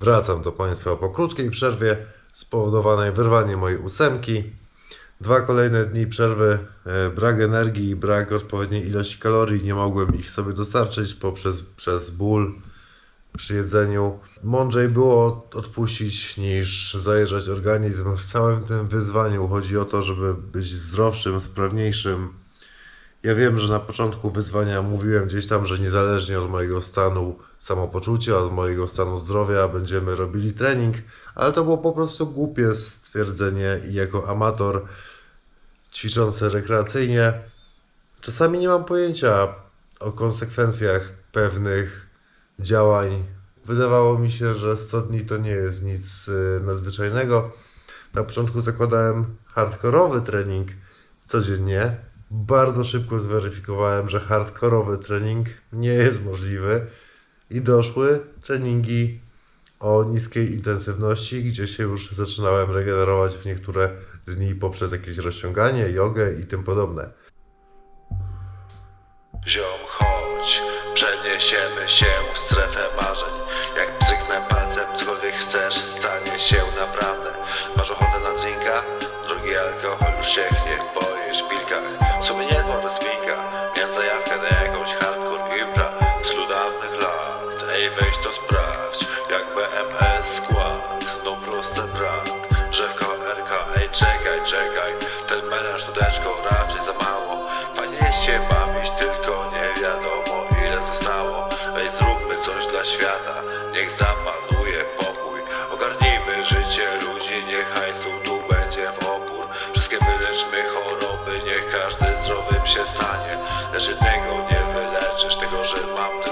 Wracam do Państwa po krótkiej przerwie spowodowanej wyrwaniem mojej ósemki. Dwa kolejne dni przerwy, e, brak energii, brak odpowiedniej ilości kalorii, nie mogłem ich sobie dostarczyć poprzez przez ból przy jedzeniu. Mądrzej było od- odpuścić niż zajeżdżać organizm w całym tym wyzwaniu. Chodzi o to, żeby być zdrowszym, sprawniejszym. Ja wiem, że na początku wyzwania mówiłem gdzieś tam, że niezależnie od mojego stanu samopoczucia, od mojego stanu zdrowia będziemy robili trening, ale to było po prostu głupie stwierdzenie i jako amator ćwiczący rekreacyjnie czasami nie mam pojęcia o konsekwencjach pewnych działań. Wydawało mi się, że 100 dni to nie jest nic y, nadzwyczajnego. Na początku zakładałem hardkorowy trening codziennie. Bardzo szybko zweryfikowałem, że hardkorowy trening nie jest możliwy i doszły treningi o niskiej intensywności, gdzie się już zaczynałem regenerować w niektóre dni poprzez jakieś rozciąganie, jogę i tym podobne. Ziom, chodź, przeniesiemy się w strefę marzeń Jak bzyknę palcem, cokolwiek chcesz, stanie się naprawdę Masz ochotę na drinka? Drogi alkohol już w boje szpilkach W sumie Deszko raczej za mało. Fajnie się bawić, tylko nie wiadomo ile zostało. Ej zróbmy coś dla świata Niech zapanuje pokój. Ogarnijmy życie ludzi Niech hajsu tu będzie w opór. Wszystkie wyleczmy choroby Niech każdy zdrowym się stanie. Lecz jednego nie wyleczysz Tego, że mam